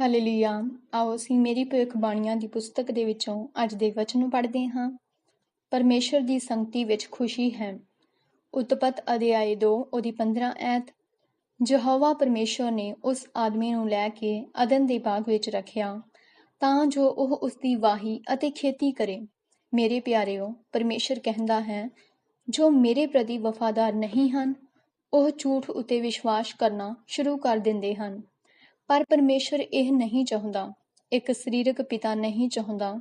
Hallelujah. ਆਓ ਅਸੀਂ ਮੇਰੀ ਭਵਿੱਖਬਾਣੀਆਂ ਦੀ ਪੁਸਤਕ ਦੇ ਵਿੱਚੋਂ ਅੱਜ ਦੇ ਵਚਨ ਨੂੰ ਪੜ੍ਹਦੇ ਹਾਂ। ਪਰਮੇਸ਼ਰ ਦੀ ਸੰਗਤੀ ਵਿੱਚ ਖੁਸ਼ੀ ਹੈ। ਉਤਪਤ ਅਧਿਆਇ 2 ਉਹਦੀ 15 ਐਤ। ਯਹੋਵਾ ਪਰਮੇਸ਼ਰ ਨੇ ਉਸ ਆਦਮੀ ਨੂੰ ਲੈ ਕੇ ਅਦਨ ਦੇ ਬਾਗ ਵਿੱਚ ਰੱਖਿਆ, ਤਾਂ ਜੋ ਉਹ ਉਸ ਦੀ ਵਾਹੀ ਅਤੇ ਖੇਤੀ ਕਰੇ। ਮੇਰੇ ਪਿਆਰਿਓ, ਪਰਮੇਸ਼ਰ ਕਹਿੰਦਾ ਹੈ, ਜੋ ਮੇਰੇ ਪ੍ਰਤੀ ਵਫਾਦਾਰ ਨਹੀਂ ਹਨ, ਉਹ ਝੂਠ ਉਤੇ ਵਿਸ਼ਵਾਸ ਕਰਨਾ ਸ਼ੁਰੂ ਕਰ ਦਿੰਦੇ ਹਨ। ਪਰ ਪਰਮੇਸ਼ਰ ਇਹ ਨਹੀਂ ਚਾਹੁੰਦਾ, ਇੱਕ ਸਰੀਰਕ ਪਿਤਾ ਨਹੀਂ ਚਾਹੁੰਦਾ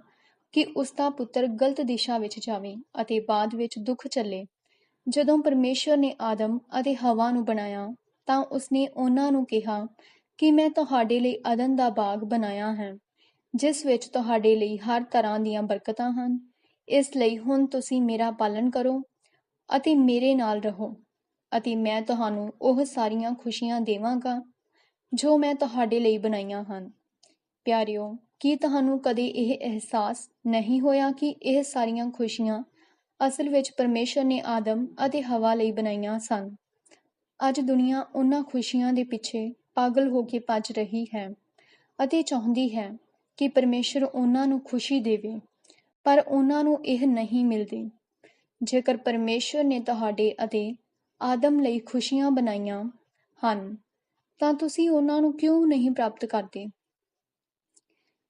ਕਿ ਉਸ ਦਾ ਪੁੱਤਰ ਗਲਤ ਦਿਸ਼ਾ ਵਿੱਚ ਜਾਵੇ ਅਤੇ ਬਾਅਦ ਵਿੱਚ ਦੁੱਖ ਚੱਲੇ ਜਦੋਂ ਪਰਮੇਸ਼ਰ ਨੇ ਆਦਮ ਅਤੇ ਹਵਾ ਨੂੰ ਬਣਾਇਆ, ਤਾਂ ਉਸਨੇ ਉਹਨਾਂ ਨੂੰ ਕਿਹਾ ਕਿ ਮੈਂ ਤੁਹਾਡੇ ਲਈ ਅਦਨ ਦਾ ਬਾਗ ਬਣਾਇਆ ਹੈ, ਜਿਸ ਵਿੱਚ ਤੁਹਾਡੇ ਲਈ ਹਰ ਤਰ੍ਹਾਂ ਦੀਆਂ ਬਰਕਤਾਂ ਹਨ। ਇਸ ਲਈ ਹੁਣ ਤੁਸੀਂ ਮੇਰਾ ਪਾਲਣ ਕਰੋ ਅਤੇ ਮੇਰੇ ਨਾਲ ਰਹੋ ਅਤੇ ਮੈਂ ਤੁਹਾਨੂੰ ਉਹ ਸਾਰੀਆਂ ਖੁਸ਼ੀਆਂ ਦੇਵਾਂਗਾ। ਜੋ ਮੈਂ ਤੁਹਾਡੇ ਲਈ ਬਣਾਈਆਂ ਹਨ। ਪਿਆਰਿਓ, ਕੀ ਤੁਹਾਨੂੰ ਕਦੇ ਇਹ ਅਹਿਸਾਸ ਨਹੀਂ ਹੋਇਆ ਕਿ ਇਹ ਸਾਰੀਆਂ ਖੁਸ਼ੀਆਂ ਅਸਲ ਵਿੱਚ ਪਰਮੇਸ਼ਰ ਨੇ ਆਦਮ ਅਤੇ ਹਵਾ ਲਈ ਬਣਾਈਆਂ ਸਨ? ਅੱਜ ਦੁਨੀਆ ਉਹਨਾਂ ਖੁਸ਼ੀਆਂ ਦੇ ਪਿੱਛੇ ਪਾਗਲ ਹੋ ਕੇ ਭੱਜ ਰਹੀ ਹੈ ਅਤੇ ਚਾਹੁੰਦੀ ਹੈ ਕਿ ਪਰਮੇਸ਼ਰ ਉਹਨਾਂ ਨੂੰ ਖੁਸ਼ੀ ਦੇਵੇ, ਪਰ ਉਹਨਾਂ ਨੂੰ ਇਹ ਨਹੀਂ ਮਿਲਦੀ। ਜੇਕਰ ਪਰਮੇਸ਼ਰ ਨੇ ਤੁਹਾਡੇ ਅਤੇ ਆਦਮ ਲਈ ਖੁਸ਼ੀਆਂ ਬਣਾਈਆਂ ਹਨ ਤਾਂ ਤੁਸੀਂ ਉਹਨਾਂ ਨੂੰ ਕਿਉਂ ਨਹੀਂ ਪ੍ਰਾਪਤ ਕਰਦੇ?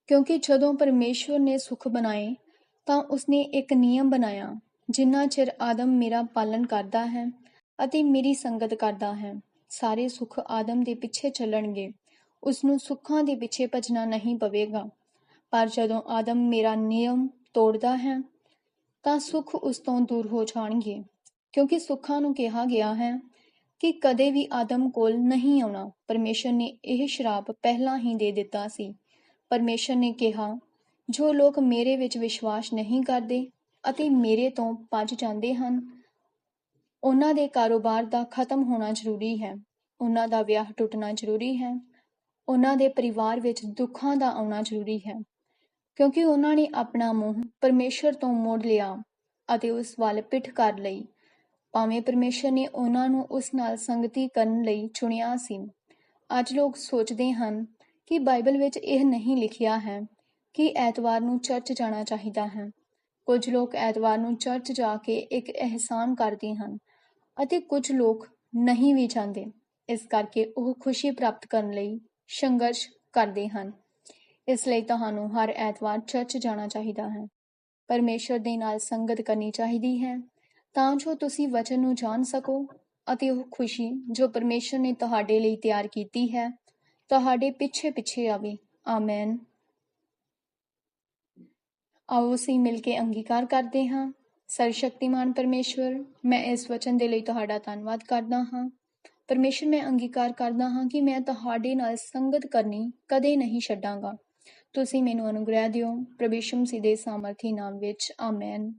ਕਿਉਂਕਿ ਜਦੋਂ ਪਰਮੇਸ਼ਵਰ ਨੇ ਸੁਖ ਬਣਾਏ, ਤਾਂ ਉਸਨੇ ਇੱਕ ਨਿਯਮ ਬਣਾਇਆ, ਜਿੰਨਾ ਚਿਰ ਆਦਮ ਮੇਰਾ ਪਾਲਣ ਕਰਦਾ ਹੈ ਅਤੇ ਮੇਰੀ ਸੰਗਤ ਕਰਦਾ ਹੈ, ਸਾਰੇ ਸੁਖ ਆਦਮ ਦੇ ਪਿੱਛੇ ਚੱਲਣਗੇ ਉਸ ਨੂੰ ਸੁੱਖਾਂ ਦੇ ਪਿੱਛੇ ਭਜਣਾ ਨਹੀਂ ਪਵੇਗਾ। ਪਰ ਜਦੋਂ ਆਦਮ ਮੇਰਾ ਨਿਯਮ ਤੋੜਦਾ ਹੈ, ਤਾਂ ਸੁਖ ਉਸ ਤੋਂ ਦੂਰ ਹੋ ਜਾਣਗੇ, ਕਿਉਂਕਿ ਸੁੱਖਾਂ ਨੂੰ ਕਿਹਾ ਗਿਆ ਹੈ ਕਿ ਕਦੇ ਵੀ ਆਦਮ ਕੋਲ ਨਹੀਂ ਆਉਣਾ। ਪਰਮੇਸ਼ਰ ਨੇ ਇਹ ਸ਼ਰਾਪ ਪਹਿਲਾਂ ਹੀ ਦੇ ਦਿੱਤਾ ਸੀ। ਪਰਮੇਸ਼ਰ ਨੇ ਕਿਹਾ, ਜੋ ਲੋਕ ਮੇਰੇ ਵਿੱਚ ਵਿਸ਼ਵਾਸ ਨਹੀਂ ਕਰਦੇ ਅਤੇ ਮੇਰੇ ਤੋਂ ਭੱਜ ਜਾਂਦੇ ਹਨ, ਉਹਨਾਂ ਦੇ ਕਾਰੋਬਾਰ ਦਾ ਖਤਮ ਹੋਣਾ ਜ਼ਰੂਰੀ ਹੈ। ਉਹਨਾਂ ਦਾ ਵਿਆਹ ਟੁੱਟਣਾ ਜ਼ਰੂਰੀ ਹੈ। ਉਹਨਾਂ ਦੇ ਪਰਿਵਾਰ ਵਿੱਚ ਦੁੱਖਾਂ ਦਾ ਆਉਣਾ ਜ਼ਰੂਰੀ ਹੈ। ਕਿਉਂਕਿ ਉਹਨਾਂ ਨੇ ਆਪਣਾ ਮੂੰਹ ਪਰਮੇਸ਼ਰ ਤੋਂ ਮੋੜ ਲਿਆ ਅਤੇ ਉਸ ਵੱਲ ਪਿੱਠ ਕਰ ਲਈ। ਭਾਵੇਂ ਪਰਮੇਸ਼ਰ ਨੇ ਉਹਨਾਂ ਨੂੰ ਉਸ ਨਾਲ ਸੰਗਤੀ ਕਰਨ ਲਈ ਚੁਣਿਆ ਸੀ। ਅੱਜ ਲੋਕ ਸੋਚਦੇ ਹਨ ਕਿ ਬਾਈਬਲ ਵਿੱਚ ਇਹ ਨਹੀਂ ਲਿਖਿਆ ਹੈ ਕਿ ਐਤਵਾਰ ਨੂੰ ਚਰਚ ਜਾਣਾ ਚਾਹੀਦਾ ਹੈ। ਕੁਝ ਲੋਕ ਐਤਵਾਰ ਨੂੰ ਚਰਚ ਜਾ ਕੇ ਇੱਕ ਅਹਿਸਾਨ ਕਰਦੇ ਹਨ ਅਤੇ ਕੁਝ ਲੋਕ ਨਹੀਂ ਵੀ ਜਾਂਦੇ। ਇਸ ਕਰਕੇ ਉਹ ਖੁਸ਼ੀ ਪ੍ਰਾਪਤ ਕਰਨ ਲਈ ਸੰਘਰਸ਼ ਕਰਦੇ ਹਨ। ਇਸ ਲਈ ਤੁਹਾਨੂੰ ਹਰ ਐਤਵਾਰ ਚਰਚ ਜਾਣਾ ਚਾਹੀਦਾ ਹੈ। ਪਰਮੇਸ਼ਰ ਦੇ ਨਾਲ ਸੰਗਤ ਕਰਨੀ ਚਾਹੀਦੀ ਹੈ ਤਾਂ ਜੋ ਤੁਸੀਂ ਵਚਨ ਨੂੰ ਜਾਣ ਸਕੋ ਅਤੇ ਉਹ ਖੁਸ਼ੀ ਜੋ ਪਰਮੇਸ਼ਰ ਨੇ ਤੁਹਾਡੇ ਲਈ ਤਿਆਰ ਕੀਤੀ ਹੈ, ਤੁਹਾਡੇ ਪਿੱਛੇ ਪਿੱਛੇ ਆਵੇ। ਆਮੇਨ। ਆਓ ਅਸੀਂ ਮਿਲ ਕੇ ਅੰਗੀਕਾਰ ਕਰਦੇ ਹਾਂ। ਸਰਸ਼ਕਤੀਮਾਨ ਪਰਮੇਸ਼ਵਰ, ਮੈਂ ਇਸ ਵਚਨ ਦੇ ਲਈ ਤੁਹਾਡਾ ਧੰਨਵਾਦ ਕਰਦਾ ਹਾਂ। ਪਰਮੇਸ਼ਰ, ਮੈਂ ਅੰਗੀਕਾਰ ਕਰਦਾ ਹਾਂ ਕਿ ਮੈਂ ਤੁਹਾਡੇ ਨਾਲ ਸੰਗਤ ਕਰਨੀ ਕਦੇ ਨਹੀਂ ਛੱਡਾਂਗਾ। ਤੁਸੀਂ ਮੈਨੂੰ ਅਨੁਗ੍ਰਹਿ ਦਿਓ। ਪ੍ਰਭੂ ਯਿਸੂ ਦੇ ਸਾਮਰਥੀ ਨਾਮ ਵਿੱਚ, ਆਮੇਨ।